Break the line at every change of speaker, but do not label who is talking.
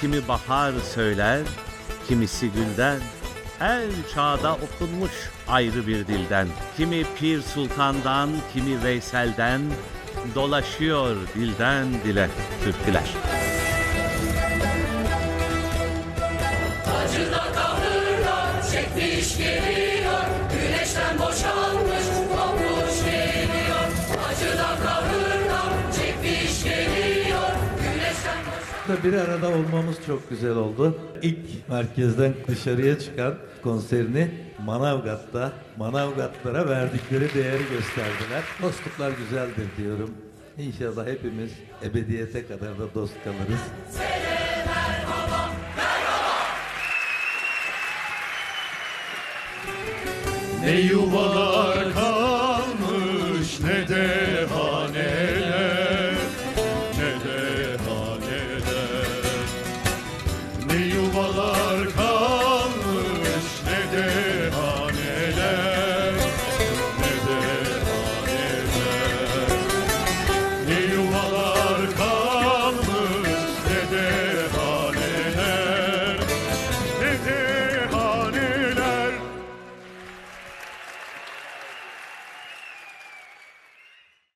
Kimi bahar söyler, kimisi gülden. Her çağda okunmuş ayrı bir dilden. Kimi Pir Sultan'dan, kimi Veysel'den dolaşıyor dilden dile türküler.
Acıda
Aralık'ta bir arada olmamız çok güzel oldu. İlk merkezden dışarıya çıkan konserini Manavgat'ta, Manavgatlara verdikleri değeri gösterdiler. Dostluklar güzeldir diyorum. İnşallah hepimiz ebediyete kadar da dost kalırız.
Ne yuvalar kalmış ne de